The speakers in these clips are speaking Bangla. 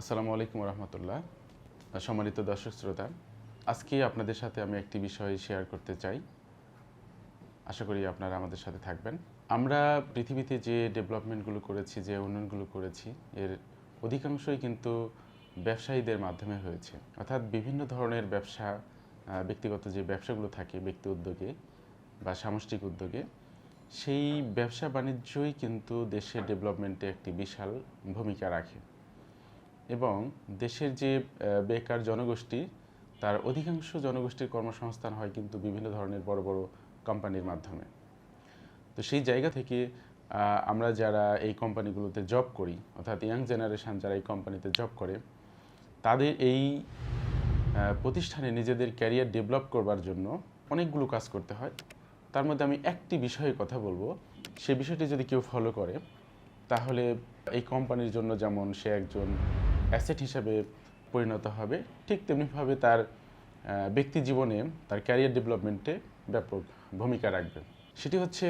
আসসালামু আলাইকুম রহমতুল্লাহ। সম্মানিত দর্শক শ্রোতা, আজকে আপনাদের সাথে আমি একটি বিষয় শেয়ার করতে চাই। আশা করি আপনারা আমাদের সাথে থাকবেন। আমরা পৃথিবীতে যে ডেভেলপমেন্টগুলো করেছি, যে উন্নয়নগুলো করেছি, এর অধিকাংশই কিন্তু ব্যবসায়ীদের মাধ্যমে হয়েছে। অর্থাৎ বিভিন্ন ধরনের ব্যবসা ব্যক্তিগত যে ব্যবসাগুলো থাকে, ব্যক্তি উদ্যোগে বা সামষ্টিক উদ্যোগে, সেই ব্যবসা বাণিজ্যই কিন্তু দেশের ডেভেলপমেন্টে একটি বিশাল ভূমিকা রাখে। এবং দেশের যে বেকার জনগোষ্ঠী, তার অধিকাংশ জনগোষ্ঠীর কর্মসংস্থান হয় কিন্তু বিভিন্ন ধরনের বড় বড় কোম্পানির মাধ্যমে। তো সেই জায়গা থেকে আমরা যারা এই কোম্পানিগুলোতে জব করি, অর্থাৎ ইয়াং জেনারেশন যারা এই কোম্পানিতে জব করে, তাদের এই প্রতিষ্ঠানে নিজেদের ক্যারিয়ার ডেভেলপ করবার জন্য অনেকগুলো কাজ করতে হয়। তার মধ্যে আমি একটি বিষয়ে কথা বলব। সে বিষয়টি যদি কেউ ফলো করে, তাহলে এই কোম্পানির জন্য যেমন সে একজন অ্যাসেট হিসাবে পরিণত হবে। ঠিক তেমনিভাবে তার ব্যক্তি জীবনে তার ক্যারিয়ার ডেভেলপমেন্টে ব্যাপক ভূমিকা রাখবে। সেটি হচ্ছে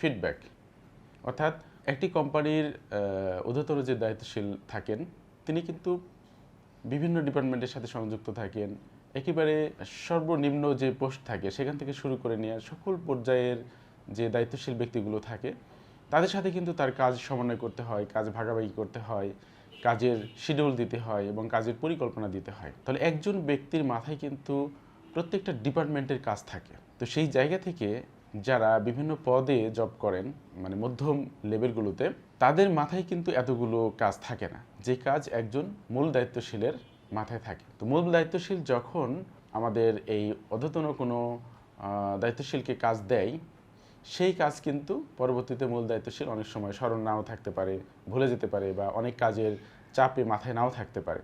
ফিডব্যাক। অর্থাৎ একটি কোম্পানির ঊর্ধ্বতর যে দায়িত্বশীল থাকেন, তিনি কিন্তু বিভিন্ন ডিপার্টমেন্টের সাথে সংযুক্ত থাকেন। একেবারে সর্বনিম্ন যে পোস্ট থাকে, সেখান থেকে শুরু করে নিয়ে সকল পর্যায়ের যে দায়িত্বশীল ব্যক্তিগুলো থাকে, তাদের সাথে কিন্তু তার কাজ সমন্বয় করতে হয়, কাজ ভাগাভাগি করতে হয়। কাজের শিডিউল দিতে হয় এবং কাজের পরিকল্পনা দিতে হয়। তাহলে একজন ব্যক্তির মাথায় কিন্তু প্রত্যেকটা ডিপার্টমেন্টের কাজ থাকে। তো সেই জায়গা থেকে যারা বিভিন্ন পদে জব করেন মানে মধ্যম লেভেলগুলোতে তাদের মাথায় কিন্তু এতগুলো কাজ থাকে না। যে কাজ একজন মূল দায়িত্বশীলের মাথায় থাকে। তো মূল দায়িত্বশীল যখন আমাদের এই অধ্যতন কোনো দায়িত্বশীলকে কাজ দেয় সেই কাজ কিন্তু পরবর্তীতে মূল দায়িত্বশীল অনেক সময় স্মরণ নাও থাকতে পারে, ভুলে যেতে পারে বা অনেক কাজের চাপে মাথায় নাও থাকতে পারে।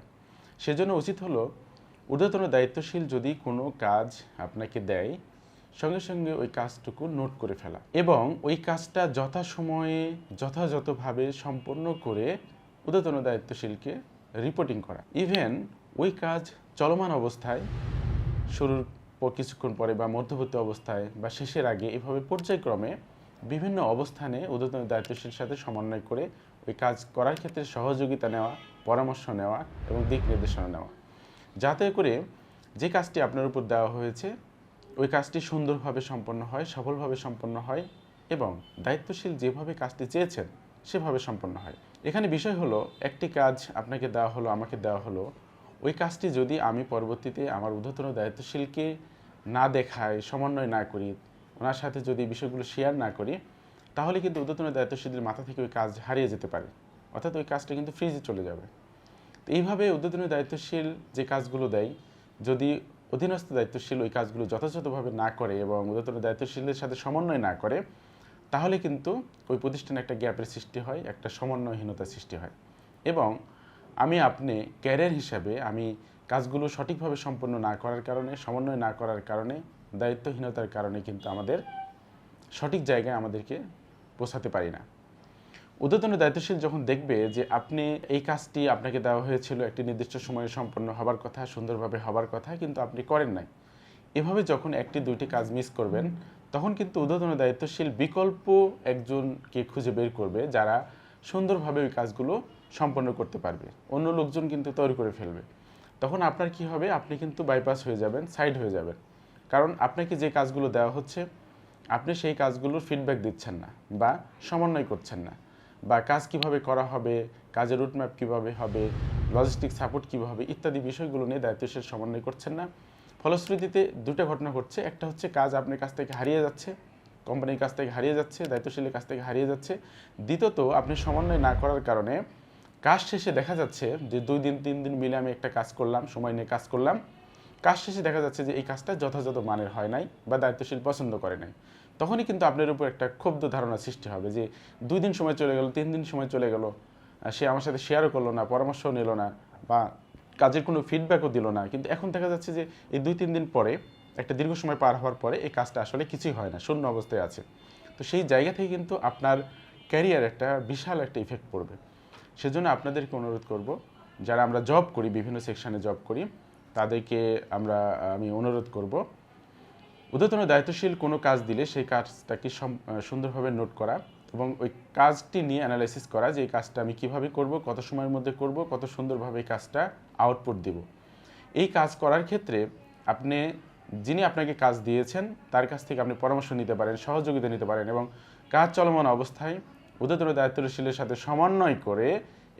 সেজন্য উচিত হলো ঊর্ধ্বতন দায়িত্বশীল যদি কোনো কাজ আপনাকে দেয়, সঙ্গে সঙ্গে ওই কাজটুকু নোট করে ফেলা এবং ওই কাজটা যথাসময়ে, যথাযথভাবে সম্পন্ন করে ঊর্ধ্বতন দায়িত্বশীলকে রিপোর্টিং করা। ইভেন ওই কাজ চলমান অবস্থায় শুরুর কিছুক্ষণ পরে বা মধ্যবর্তী অবস্থায় বা শেষের আগে এভাবে পর্যায়ক্রমে বিভিন্ন অবস্থানে ঊর্ধ্বতন দায়িত্বশীল সাথে সমন্বয় করে ওই কাজ করার ক্ষেত্রে সহযোগিতা নেওয়া, পরামর্শ নেওয়া এবং দিক নির্দেশনা নেওয়া। যাতে করে যে কাজটি আপনার উপর দেওয়া হয়েছে, ওই কাজটি সুন্দরভাবে সম্পন্ন হয়, সফলভাবে সম্পন্ন হয় এবং দায়িত্বশীল যেভাবে কাজটি চেয়েছেন, সেভাবে সম্পন্ন হয়। এখানে বিষয় হলো, একটি কাজ আপনাকে দেওয়া হলো, আমাকে দেওয়া হলো ওই কাজটি যদি আমি পরবর্তীতে আমার ঊর্ধ্বতন দায়িত্বশীলকে না দেখাই, সমন্বয় না করি, ওনার সাথে যদি বিষয়গুলো শেয়ার না করি, তাহলে কিন্তু ঊর্ধ্বতন দায়িত্বশীলের মাথা থেকে ওই কাজ হারিয়ে যেতে পারে। অর্থাৎ ওই কাজটা কিন্তু ফ্রিজে চলে যাবে। তো এইভাবে ঊর্ধ্বতন দায়িত্বশীল যে কাজগুলো দেয়, যদি অধীনস্থ দায়িত্বশীল ওই কাজগুলো যথাযথভাবে না করে এবং ঊর্ধ্বতন দায়িত্বশীলদের সাথে সমন্বয় না করে, তাহলে কিন্তু ওই প্রতিষ্ঠানে একটা গ্যাপের সৃষ্টি হয়, একটা সমন্বয়হীনতার সৃষ্টি হয়। এবং আমি আপনি ক্যারিয়ার হিসাবে আমি কাজগুলো সঠিকভাবে সম্পন্ন না করার কারণে, সমন্বয় না করার কারণে, দায়িত্বহীনতার কারণে কিন্তু আমাদের সঠিক জায়গায় আমাদেরকে পৌঁছাতে পারি না। ঊর্ধ্বতন দায়িত্বশীল যখন দেখবে যে আপনি এই কাজটি আপনাকে দেওয়া হয়েছিল একটি নির্দিষ্ট সময়ে সম্পন্ন হবার কথা, সুন্দরভাবে হবার কথা কিন্তু আপনি করেন নাই। এভাবে যখন একটি, দুইটি কাজ মিস করবেন, তখন কিন্তু ঊর্ধ্বতন দায়িত্বশীল বিকল্প একজনকে খুঁজে বের করবে যারা সুন্দরভাবে ওই কাজগুলো সম্পন্ন করতে পারবে। অন্য লোকজন কিন্তু তৈরি করে ফেলবে। তখন আপনার কি হবে? আপনি কিন্তু বাইপাস হয়ে যাবেন সাইড হয়ে যাবেন। কারণ আপনাকে যে কাজগুলো দেওয়া হচ্ছে, আপনি সেই কাজগুলোর ফিডব্যাক দিচ্ছেন না বা সমন্বয় করছেন না। বা কাজ কীভাবে করা হবে, কাজের রুটম্যাপ কীভাবে হবে লজিস্টিক সাপোর্ট কীভাবে, ইত্যাদি বিষয়গুলো নিয়ে দায়িত্বশীল সমন্বয় করছেন না। ফলশ্রুতিতে দুটো ঘটনা ঘটছে। একটা হচ্ছে কাজ আপনার কাছ থেকে হারিয়ে যাচ্ছে কোম্পানির কাছ থেকে হারিয়ে যাচ্ছে, দায়িত্বশীলের কাছ থেকে হারিয়ে যাচ্ছে। দ্বিতীয়ত, আপনি সমন্বয় না করার কারণে কাজ শেষে দেখা যাচ্ছে যে দুই দিন, তিন দিন মিলে আমি একটা কাজ করলাম, সময় নিয়ে কাজ করলাম। কাজ শেষে দেখা যাচ্ছে যে এই কাজটা যথাযথ মানের হয় নাই বা দায়িত্বশীল পছন্দ করে নাই। তখনই কিন্তু আপনার উপর একটা ক্ষুব্ধ ধারণা সৃষ্টি হবে যে দুই দিন সময় চলে গেল, তিন দিন সময় চলে গেল সে আমার সাথে শেয়ারও করল না, পরামর্শও নিল না বা কাজের কোনো ফিডব্যাকও দিল না। কিন্তু এখন দেখা যাচ্ছে যে এই দুই, তিন দিন পরে, একটা দীর্ঘ সময় পার হওয়ার পরে এই কাজটা আসলে কিছুই হয় না, শূন্য অবস্থায় আছে। তো সেই জায়গা থেকে কিন্তু আপনার ক্যারিয়ার একটা বিশাল একটা ইফেক্ট পড়বে। সেজন্য আপনাদেরকে অনুরোধ করব, যারা আমরা জব করি, বিভিন্ন সেকশানে জব করি, তাদেরকে আমরা, আমি অনুরোধ করব ঊর্ধ্বতন দায়িত্বশীল কোনো কাজ দিলে সেই কাজটাকে সুন্দরভাবে নোট করা এবং ওই কাজটি নিয়ে অ্যানালাইসিস করা যে এই কাজটা আমি কীভাবে করব, কত সময়ের মধ্যে করব, কত সুন্দরভাবে এই কাজটা আউটপুট দিব। এই কাজ করার ক্ষেত্রে আপনি, যিনি আপনাকে কাজ দিয়েছেন, তার কাছ থেকে আপনি পরামর্শ নিতে পারেন, সহযোগিতা নিতে পারেন এবং কাজ চলমান অবস্থায় উদ্যতন দায়িত্বশীলের সাথে সমন্বয় করে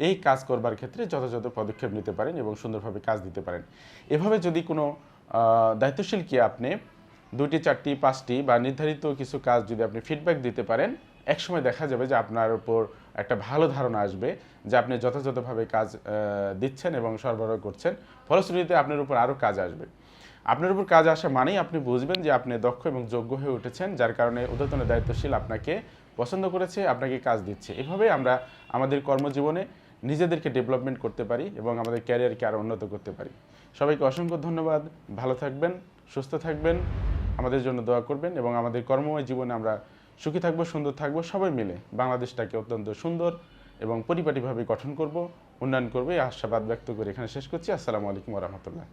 এই কাজ করবার ক্ষেত্রে যথাযথ পদক্ষেপ নিতে পারেন এবং সুন্দরভাবে কাজ দিতে পারেন। এভাবে যদি কোনো দায়িত্বশীলকে আপনি দুটি চারটি, পাঁচটি বা নির্ধারিত কিছু কাজ যদি আপনি ফিডব্যাক দিতে পারেন, একসময় দেখা যাবে যে আপনার উপর একটা ভালো ধারণা আসবে যে আপনি যথাযথভাবে কাজ দিচ্ছেন এবং সরবরাহ করছেন। ফলশ্রুতিতে আপনার উপর আরও কাজ আসবে। আপনার উপর কাজ আসা মানেই আপনি বুঝবেন যে আপনি দক্ষ এবং যোগ্য হয়ে উঠেছেন, যার কারণে উদ্যতন দায়িত্বশীল আপনাকে পছন্দ করেছে, আপনাকে কাজ দিচ্ছে। এভাবে আমরা আমাদের কর্মজীবনে নিজেদেরকে ডেভেলপমেন্ট করতে পারি এবং আমাদের ক্যারিয়ারকে আরও উন্নত করতে পারি। সবাইকে অসংখ্য ধন্যবাদ। ভালো থাকবেন, সুস্থ থাকবেন, আমাদের জন্য দোয়া করবেন এবং আমাদের কর্মময় জীবনে আমরা সুখী থাকব, সুন্দর থাকব, সবাই মিলে বাংলাদেশটাকে অত্যন্ত সুন্দর এবং পরিপাটিভাবে গঠন করব, উন্নয়ন করব, এই আশাবাদ ব্যক্ত করে এখানে শেষ করছি। আসসালামু আলাইকুম রহমতুল্লাহ।